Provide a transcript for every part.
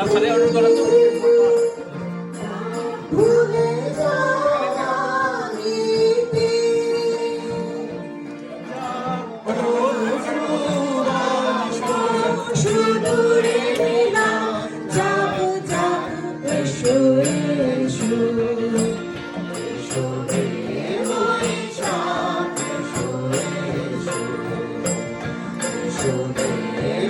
তাহলে অর্ডার করেন তো। Show me.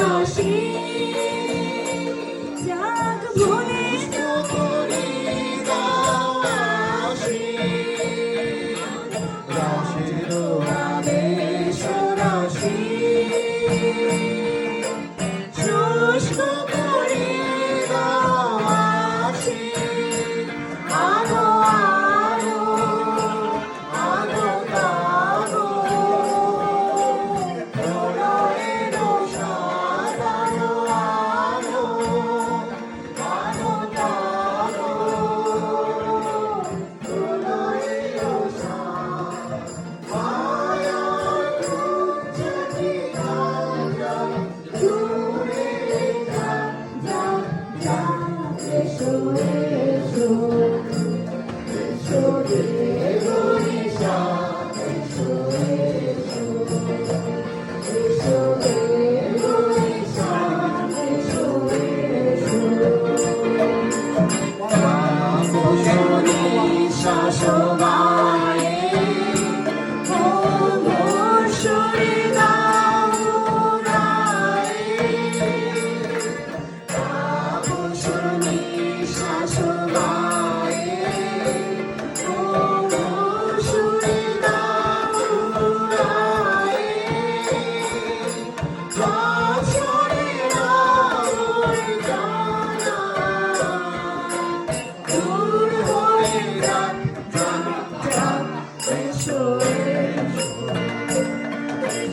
Oh, song.